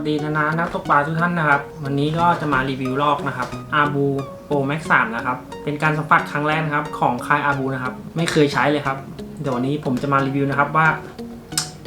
สวัสดีนะนะนักตกปลาทุกท่านนะครับ วันนี้ก็จะมารีวิวลอกนะครับอาบูโปรแม็กสามนะครับ เป็นการสัมผัสครั้งแรกนะครับ ของค่ายอาบูนะครับ ไม่เคยใช้เลยครับ เดี๋ยววันนี้ผมจะมารีวิวนะครับว่า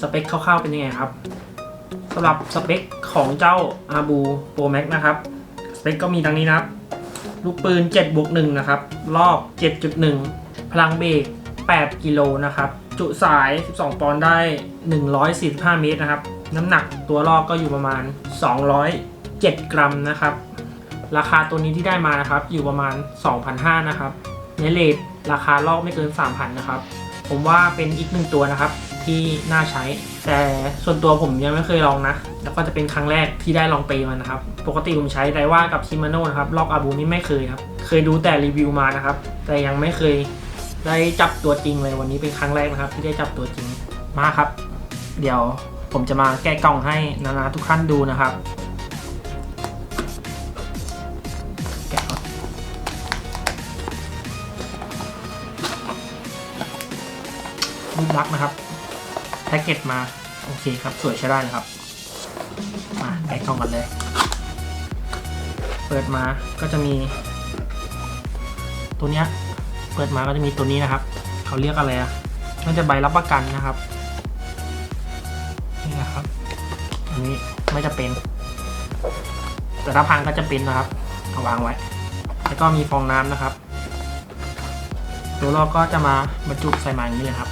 สเปคคร่าวๆเป็นยังไงครับสำหรับสเปคของเจ้าอาบูโปรแม็กนะครับ สเปคก็มีดังนี้นะครับ ลูกปืน7บวก1นะครับ รอบ 7.1 พลังเบรก8กิโลนะครับ จุสาย 12 ปอนด์ได้ 145 เมตรนะครับ น้ำหนักตัวลอกก็อยู่ประมาณ 207 กรัมนะครับ ราคาตัวนี้ที่ได้มานะครับ อยู่ประมาณ 2,500นะครับ ในเลทราคาลอกไม่เกิน 3,000นะครับ ผมว่าเป็นอีกหนึ่งตัวนะครับที่น่าใช้ แต่ส่วนตัวผมยังไม่เคยลองนะ แล้วก็จะเป็นครั้งแรกที่ได้ลองเปมันนะครับ ปกติผมใช้ไดว่ากับชิมาโน่นะครับ ลอกอาบูนี่ไม่เคยครับ เคยดูแต่รีวิวมานะครับ แต่ยังไม่เคยได้จับตัวจริงเลยวันนี้เป็นครั้งแรกนะครับ ที่ได้จับตัวจริงมาครับ เดี๋ยว ผมจะมาแก้กล่องให้นานาทุกท่านดูนะครับแกะรูปลักษณ์นะครับแพ็กเกจมาโอเคครับสวยใช้ได้นะครับ มาแกะกล่องกันเลย เปิดมาก็จะมี ตัวเนี้ยเปิดมาก็จะมีตัวนี้นะครับ เขาเรียกอะไรอะน่าจะใบรับประกันนะครับ อันนี้ไม่จะเป็น แต่ถ้าพังก็จะเป็นนะครับเอาวางไว้ แล้วก็มีฟองน้ำนะครับ ตัวลอกก็จะมาบรรจุใส่มาอย่างนี้เลยครับ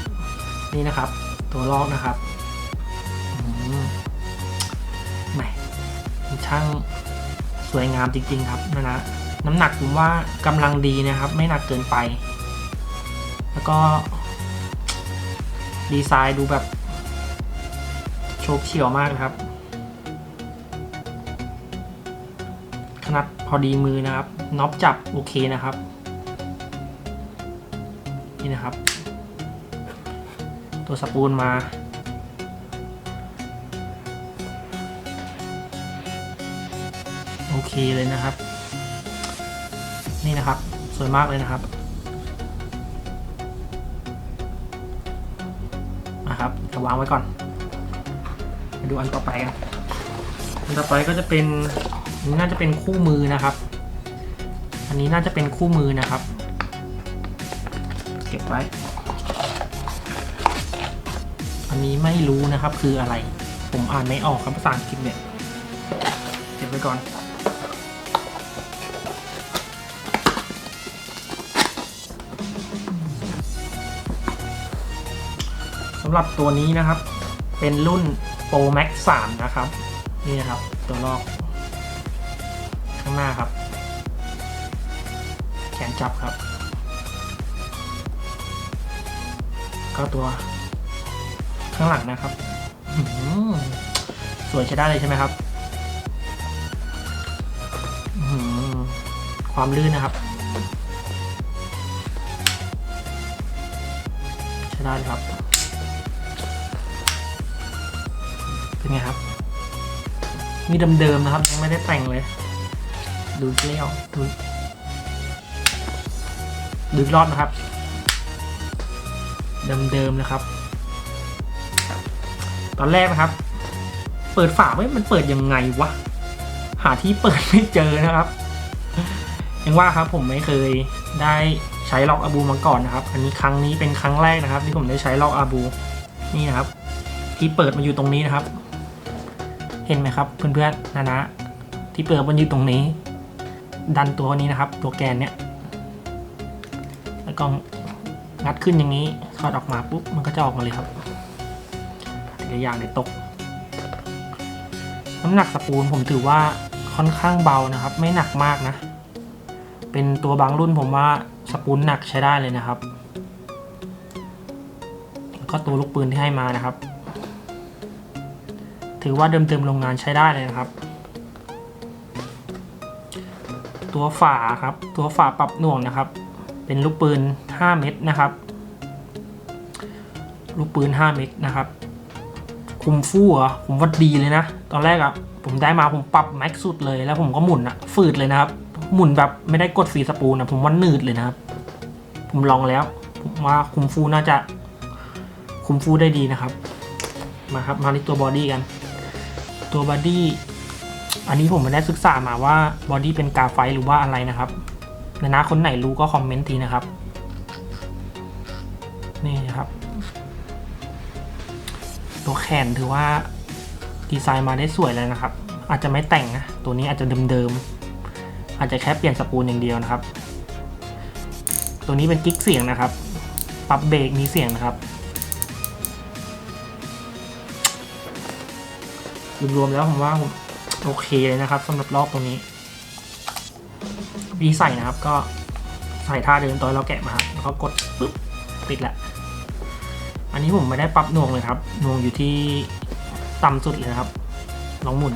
นี่นะครับ ตัวลอกนะครับอืมแหมช่างสวยงามจริง ๆ ครับนะนะน้ำหนักผมว่ากำลังดีนะครับ ไม่หนักเกินไป แล้วก็ดีไซน์ดูแบบโฉบเฉี่ยวมากนะครับ อดีมือนะครับน็อปจับโอเคนะครับ นี่นะครับ ตัวสปูนมาโอเคเลยนะครับ นี่นะครับสวยมากเลยนะครับนะครับจะวางไว้ก่อนไปดูอันต่อไปกันอันต่อไปก็จะเป็น นนี้น่าจะเป็นคู่มือนะครับ อันนี้น่าจะเป็นคู่มือนะครับ เก็บไว้ อันนี้ไม่รู้นะครับคืออะไร ผมอ่านไม่ออกครับภาษาอังกฤษเนี่ย เก็บไว้ก่อนสำหรับตัวนี้นะครับ เป็นรุ่น Pro Max 3 นะครับ นี่นะครับ ตัวลอกางหน้าครับ แขนจับครับ ก็ตัวข้างหลังนะครับสวยใช้ได้เลยใช่ไหมครับ ความลื่นนะครับใช้ได้เลยครับ เป็นไงครับ มีเดิมๆนะครับ ยังไม่ได้แต่งเลย ดูเลี้ยวดูดูอีกรอบนะครับ เดิมๆนะครับ ตอนแรกนะครับ เปิดฝาไว้มันเปิดยังไงวะ หาที่เปิดไม่เจอนะครับยังว่าครับผมไม่เคยได้ใช้ล็อกอาบูมาก่อนนะครับ อันนี้ครั้งนี้เป็นครั้งแรกนะครับ ที่ผมได้ใช้ล็อกอาบูนี่นะครับ ที่เปิดมาอยู่ตรงนี้นะครับ เห็นไหมครับเพื่อนๆนะนะที่เปิดมันอยู่ตรงนี้ ดันตัวนี้นะครับ ตัวแกนเนี้ยแล้วก็งัดขึ้นอย่างนี้ถอดออกมาปุ๊บมันก็จะออกมาเลยครับทีละอย่างเลยตก น้ำหนักสปูนผมถือว่าค่อนข้างเบานะครับ ไม่หนักมากนะ เป็นตัวบางรุ่นผมว่าสปูนหนักใช้ได้เลยนะครับแล้วก็ตัวลูกปืนที่ให้มานะครับ ถือว่าเดิมๆโรงงานใช้ได้เลยนะครับ ตัวฝาครับ ตัวฝาปรับหน่วงนะครับ เป็นลูกปืน 5 เม็ดนะครับ ลูกปืน 5 เม็ดนะครับ คุมฟู่เหรอผมว่าดีเลยนะ ตอนแรกอะผมได้มาผมปรับแม็กซ์สุดเลยแล้วผมก็หมุนอะฝืดเลยนะครับ หมุนแบบไม่ได้กดฟีสปูลนะผมว่าหนืดเลยนะครับ ผมลองแล้ว ผมว่าคุมฟูน่าจะ คุมฟูได้ดีนะครับ มาครับมาที่ตัวบอดี้กัน ตัวบอดี้ อันนี้ผมไม่ได้ศึกษามาว่าบอดี้เป็นกาไฟหรือว่าอะไรนะครับนะนะคนไหนรู้ก็คอมเมนต์ทีนะครับ นี่นะครับ ตัวแขนถือว่าดีไซน์มาได้สวยเลยนะครับ อาจจะไม่แต่งนะตัวนี้อาจจะเดิมๆอาจจะแค่เปลี่ยนสปูลอย่างเดียวนะครับ ตัวนี้เป็นกิ๊กเสียงนะครับ ปรับเบรกมีเสียงนะครับรวมๆแล้วผมว่าผม โอเคเลยนะครับสำหรับรอบตรงนี้วิธีใส่นะครับก็ใส่ท่าเดินตอนเราแกะมาครับแล้วก็กดปึ๊บติดละอันนี้ผมไม่ได้ปรับนวงเลยครับนวงอยู่ที่ต่ำสุดเลยนะครับลองหมุน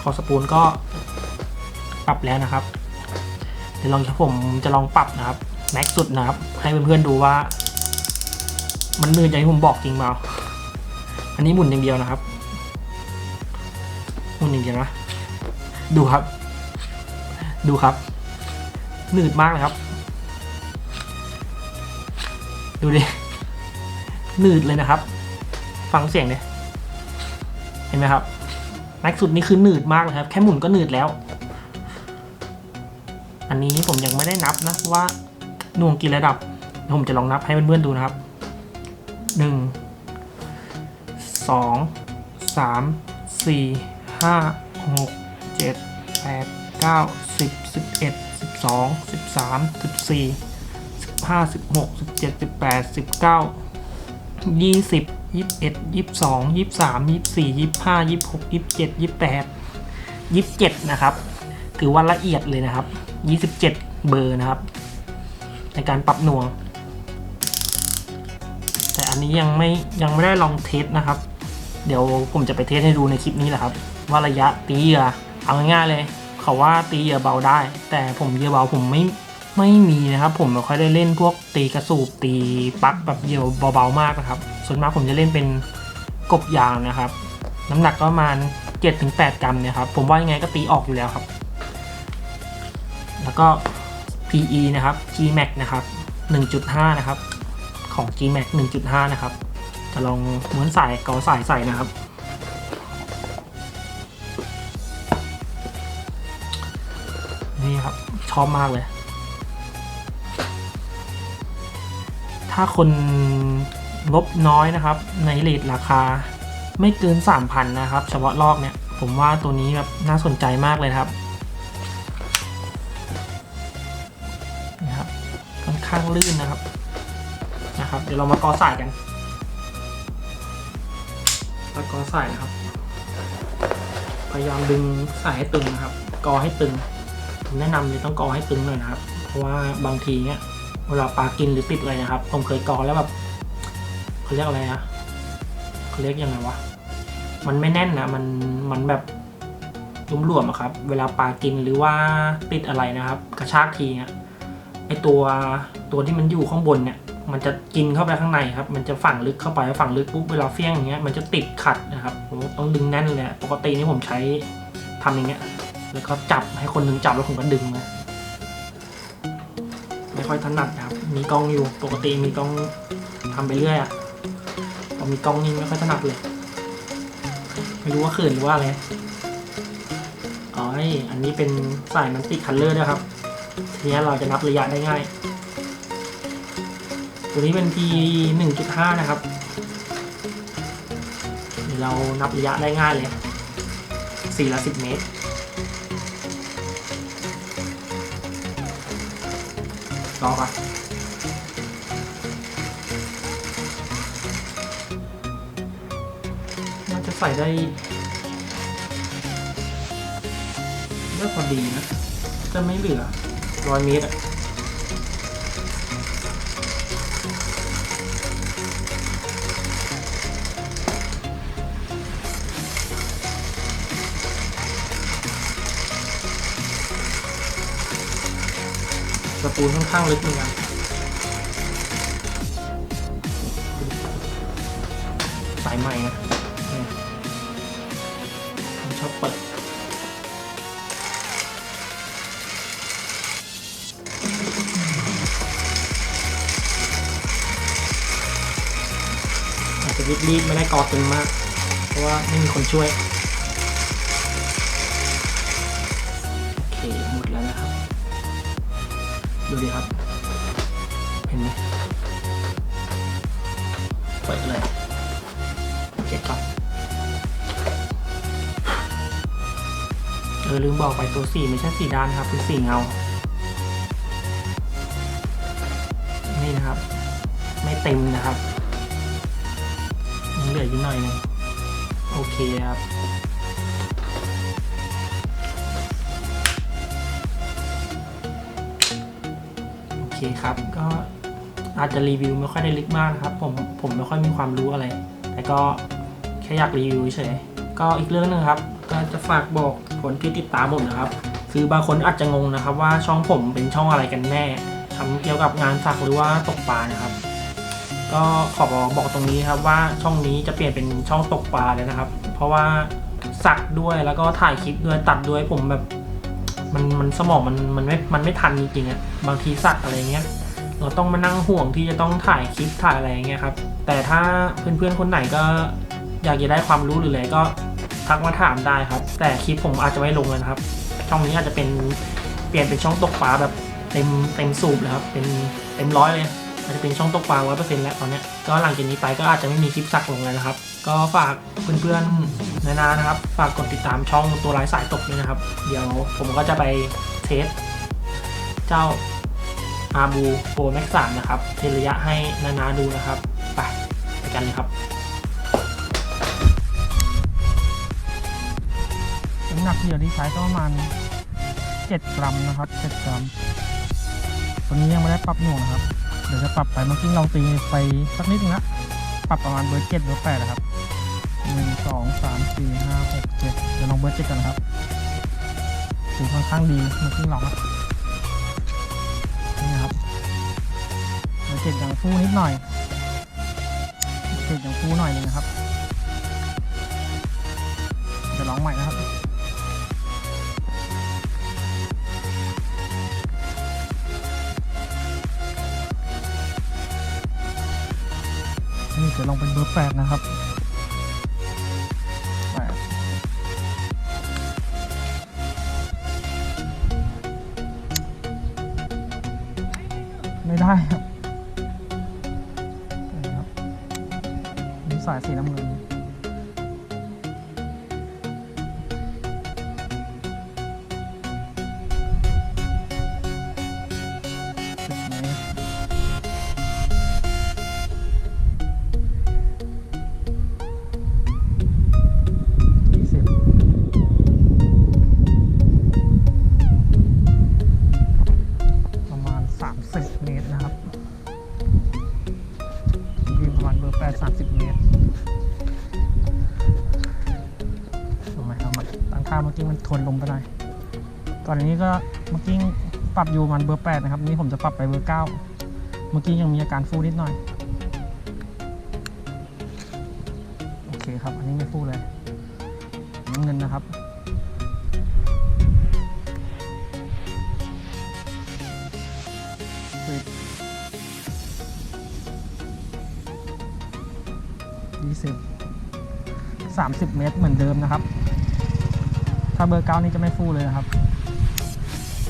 คอสปูลก็ปรับแล้วนะครับ เดี๋ยวลองผมจะลองปรับนะครับแม็กสุดนะครับ ให้เพื่อนๆดูว่า มันนืดอย่างที่ผมบอกจริงเปล่า อันนี้หมุนอย่างเดียวนะครับ หมุนอย่างเดียวนะ ดูครับ ดูครับ หนืดมากเลยครับ ดูดิ หนืดเลยนะครับ ฟังเสียงเลยเห็นไหมครับแม็กสุดนี่คือหนืดมากเลยครับ แค่หมุนก็หนืดแล้ว อันนี้ผมยังไม่ได้นับนะว่าหน่วงกี่ระดับเดี๋ยวผมจะลองนับให้เพื่อนๆดูนะครับหนึ่ง สองสามสี่ห้าหกเจ็ดแปดเก้าสิบสิบเอ็ดสิบสองสิบสามสิบสี่สิบห้าสิบหกสิบเจ็ดสิบแปดสิบเก้ายี่สิบยี่สิบเอ็ดยี่สิบสองยี่สิบสามยี่สิบสี่ยี่สิบห้ายี่สิบหกยี่สิบเจ็ดยี่สิบแปดยี่สิบเจ็ดนะครับ ถือว่าละเอียดเลยนะครับยี่สิบเบอร์นะครับ ในการปรับหน่วง แต่อันนี้ยังไม่ยังไม่ได้ลองเทสนะครับ เดี๋ยวผมจะไปเทสให้ดูในคลิปนี้แหละครับ ว่าระยะตีเหยื่อเอาง่ายๆเลย เขาว่าตีเหยื่อเบาได้ แต่ผมเหยื่อเบาผมไม่ไม่มีนะครับ ผมไม่ค่อยได้เล่นพวกตีกระสูบตีปักแบบเหยื่อเบาๆมากนะครับ ส่วนมากผมจะเล่นเป็นกบยางนะครับ น้ำหนักก็ประมาณ7-8 กรัมเนี่ยครับ ผมว่ายังไงก็ตีออกอยู่แล้วครับ แล้วก็ PE นะครับ Gmax นะครับ 1.5 นะครับ ของ Gmax 1.5 นะครับ จะลองม้วนสายกอสายใส่นะครับ นี่ครับ ชอบมากเลย ถ้าคนงบน้อยนะครับ ในเลทราคาไม่เกิน 3,000 นะครับ เฉพาะลอกเนี่ย ผมว่าตัวนี้แบบน่าสนใจมากเลยครับนะครับ ค่อนข้างลื่นนะครับนะครับ เดี๋ยวเรามากอสายกัน มากอสายนะครับ พยายามดึงสายให้ตึงนะครับ กอให้ตึง ผมแนะนำเลยต้องกอให้ตึงหน่อยนะครับ เพราะว่าบางทีเนี่ยเวลาปลากินหรือติดอะไรนะครับ ผมเคยกอแล้วแบบเขาเรียกอะไรนะเขาเรียกยังไงวะ มันไม่แน่นนะ มัน มันแบบรุ่มรวมอะครับ เวลาปลากินหรือว่าติดอะไรนะครับ กระชากทีเนี่ยไอตัวตัวที่มันอยู่ข้างบนเนี่ย มันจะกินเข้าไปข้างในครับ มันจะฝังลึกเข้าไปฝังลึกปุ๊บเวลาเฟี้ยงอย่างเงี้ยมันจะติดขัดนะครับผมต้องดึงแน่นเลยปกตินี่ผมใช้ทำอย่างเงี้ย แล้วก็จับให้คนหนึ่งจับแล้วผมก็ดึงมาไม่ค่อยถนัดครับ มีกล้องอยู่ปกติมีกล้องทำไปเรื่อยอะพอมีกล้องนี่ไม่ค่อยถนัดเลย ไม่รู้ว่าขืนหรือว่าอะไรอ๋ออันนี้เป็นสายมันติดคัลเลอร์ด้วยครับทีนี้เราจะนับระยะได้ง่าย ตัวนี้เป็น P 1.5 นะครับเดี๋ยวเรานับระยะได้ง่ายเลย4ละ10 เมตรรอปะน่าจะใส่ได้ได้พอดีนะ จะไม่เหลือร้อยเมตรอะ ปูนค่อนข้างลึกเหมือนกันสายใหม่นะชอบเปิดอาจจะรีบๆไม่ได้กอตึงมาก เพราะว่าไม่มีคนช่วย ดูดิครับ เห็นไหมเปิดเลยเช็คก่อนเออลืมบอกไปตัวสีไม่ใช่สีด้านครับเป็นสีเงา นี่นะครับ ไม่เต็มนะครับยังเหลืออยู่หน่อยนึงโอเคครับ เคครับ ก็อาจจะรีวิวไม่ค่อยได้ลึกมากครับ ผมผมไม่ค่อยมีความรู้อะไร แต่ก็แค่อยากรีวิวเฉยก็อีกเรื่องหนึงครับ ก็จะฝากบอกคนที่ติดตามผมนะครับ คือบางคนอาจจะงงนะครับ ว่าช่องผมเป็นช่องอะไรกันแน่ทำเกี่ยวกับงานสักหรือว่าตกปลานะครับ ก็ขอบอกตรงนี้ครับว่าช่องนี้จะเปลี่ยนเป็นช่องตกปลาเลยนะครับ เพราะว่าสักด้วยแล้วก็ถ่ายคลิปด้วยตัดด้วยผมแบบ มันมันสมองมันมันไม่มันไม่ทันจริงๆอะบางทีสักอะไรเงี้ยเราต้องมานั่งห่วงที่จะต้องถ่ายคลิปถ่ายอะไรเงี้ยครับแต่ถ้าเพื่อนๆคนไหนก็อยากจะได้ความรู้หรืออะไรก็ทักมาถามได้ครับ แต่คลิปผมอาจจะไม่ลงเลยนะครับ ช่องนี้อาจจะเป็นเปลี่ยนเป็นช่องตกปลาแบบเต็มเต็มสูบเลยครับเป็นเต็มร้อยเลยาจจะเป็นช่องตกปลาร้อยเปอร์เซ็นต์แล้วตอนนี้ก็หลังจากนี้ไปก็อาจจะไม่มีคลิปสักลงเลยนะครับ ก็ฝากเพื่อนๆนานานะครับ ฝากกดติดตามช่องตัวร้ายสายตกด้วยนะครับ เดี๋ยวผมก็จะไปเทสเจ้าอาบูโปรแม็กสามนะครับเทระยะให้นานาดูนะครับไปไปกันเลยครับน้ำหนักเหยื่อที่ใช้ก็ประมาณ7กรัมนะครับ7กรัมตัวนี้ยังไม่ได้ปรับหน่วงนะครับ เดี๋ยวจะปรับไปเมื่อกี้เราตีไปสักนิดนึงละปรับประมาณเบอร์เจ็ดเบอร์แปดนะครับหนึ่งสองสามสี่ห้าหกเจ็ดเดี๋ยวลองเบอร์เจ็ดกันนะครับถือค่อนข้างดีเมื่อกี้ลองนะนี่นะครับเดี๋ยวเจ็ดอย่างฟูนิดหน่อยเบอร์เจ็ดอย่างฟูหน่อยหนึงนะครับจะลองใหม่นะครับ จะลองเป็นเบอร์แปดนะครับแปดไม่ได้ครับนี่ครับนี่สายสีน้ำเงิน 30 เมตรเอาใหม่เอาใหม่ตั้งค่าเมื่อกี้มันทนลงไปหน่อยก่อนนี้ก็เมื่อกี้ปรับอยู่มันเบอร์ 8 นะครับนี้ผมจะปรับไปเบอร์ 9 เมื่อกี้ยังมีอาการฟูนิดหน่อย โอเคครับ อันนี้ไม่ฟู 30 เมตรเหมือนเดิมนะครับ ถ้าเบอร์เก้านี้จะไม่ฟู่เลยนะครับ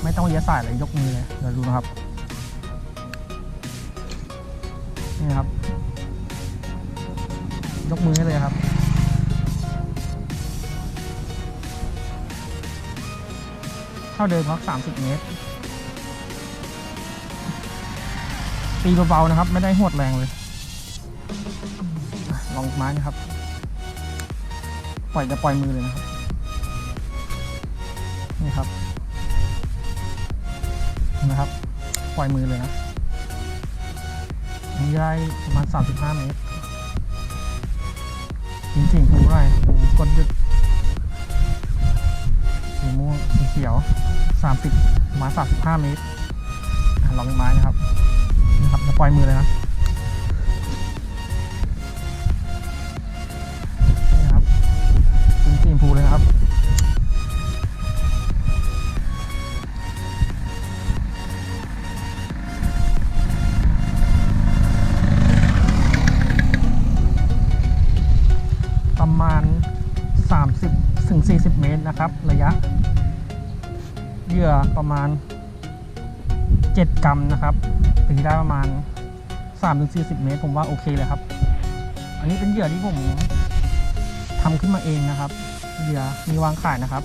ไม่ต้องเยอะสายเลยยกมือเลยเดี๋ยวดูนะครับ นี่ครับ ยกมือให้เลยครับ เท่าเดิมครับ30 เมตร ตีเบาๆนะครับ ไม่ได้หดแรงเลย ลองไม้นะครับ ปล่อยจะปล่อยมือเลยนะครับ นี่ครับนะครับ ปล่อยมือเลยนะนี่ได้ประมาณ 35 เมตร จริงๆคือไรกดหยุดสีม่วงสีเขียว 30มา35 เมตรลองไม้นะครับนะครับจะปล่อยมือเลยนะ เหยื่อประมาณ 7 กรัมนะครับตีได้ประมาณ 3-40 เมตร ผมว่าโอเคเลยครับ อันนี้เป็นเหยื่อที่ผมทำขึ้นมาเองนะครับเหยื่อมีวางขายนะครับ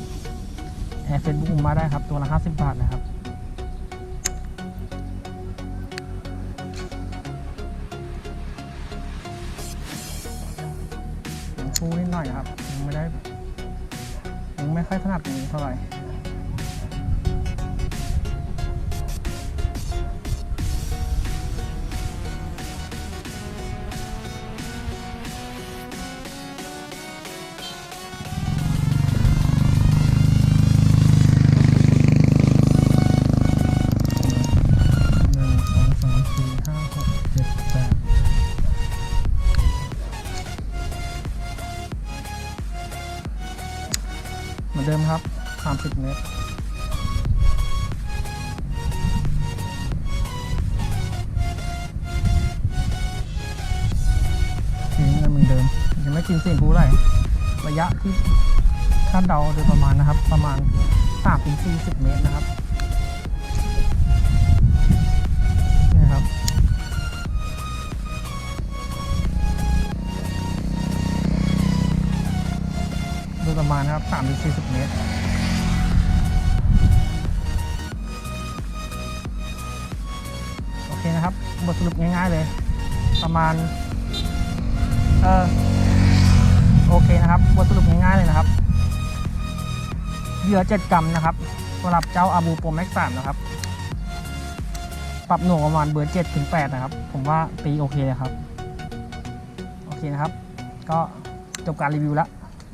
แอร์เฟซบุ๊กมาได้ครับ ตัวละ 50 บาทนะครับยังฟูนิดหน่อยนะครับยังไม่ได้ ไม่ค่อยถนัดตรงนี้เท่าไหร่ เหมือนเดิมครับ 30 เมตรทิ้งกันเหมือนเดิมยังไม่กินสียงผู้ไรระยะที่คาดเดาโดยประมาณนะครับ ประมาณ3-40 เมตรนะครับ ยประมาณนะครับ3-40 เมตรโอเคนะครับบทสรุปง่ายๆเลย ประมาณเออโอเคนะครับบทสรุปง่ายๆเลยนะครับเหยื่อ7กรัมนะครับสำหรับเจ้าอาบูโปรแม็ก3นะครับ ปรับหน่วงประมาณเบอร์7ถึง8นะครับ ผมว่าตีโอเคเลยครับ โอเคนะครับ ก็จบการรีวิวแล้ว